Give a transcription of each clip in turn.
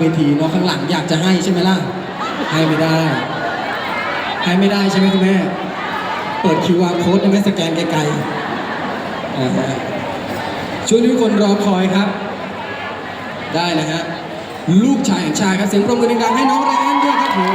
เวทีเนาะข้างหลังอยากจะให้ใช่ไหมล่ะ ให้ไม่ได้ ให้ไม่ได้ใช่ไหมคุณแม่ เปิดคิวอาร์โค้ด้ไหมสแกนไกลๆช่วยทุกคนรอคอยครับ ได้นะฮะ ลูกชายแห่งชาติครับเสียงปรบมือดังๆให้น้องไรอันด้วยครับผม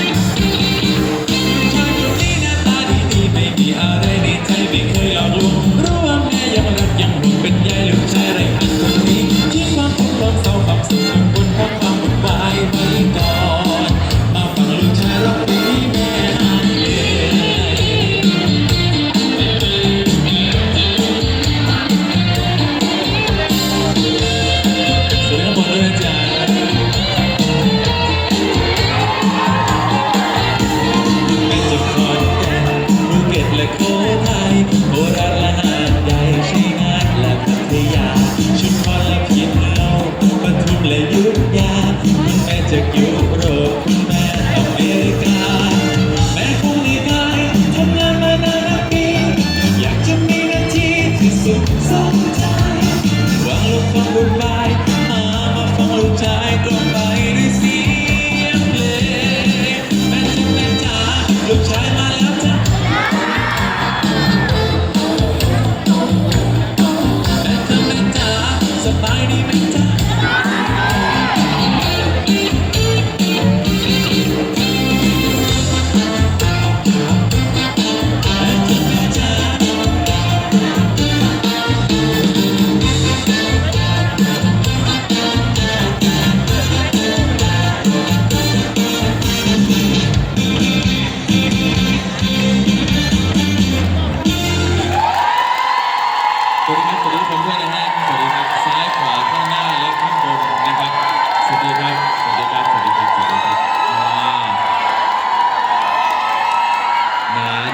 mighty man.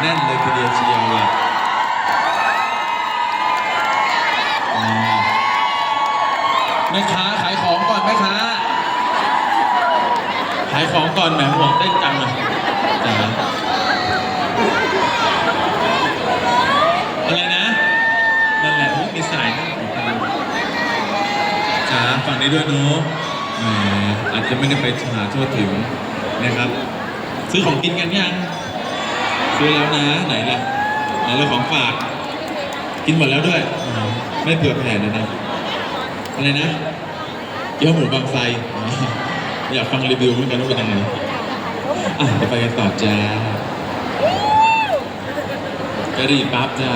แน่นเลยคือเดียวเชียวเลยแม่ค้าขายของก่อนแม่ค้า ขายของก่อนแหมห่วงเต้นจังเลยจ๋าอะไรนะนั่นแหละมีสายนั่งอยู่จ้าฝั่งนี้ด้วยเนาะอาจจะไม่ได้ไปหาทั่วถึงนะครับ ซื้อของกินกันยัง ซื้อแล้วนะไหนล่ะไหนล่ะของฝาก กินหมดแล้วด้วยไม่เผื่อแผ่เลยนะอะไรนะเกี๊ยวหมูบางไทรอยากฟังรีวิวเหมือนกันว่าเป็นยังไงอะเดี๋ยวไปกันต่อจ้ากะหรี่ปั๊บได้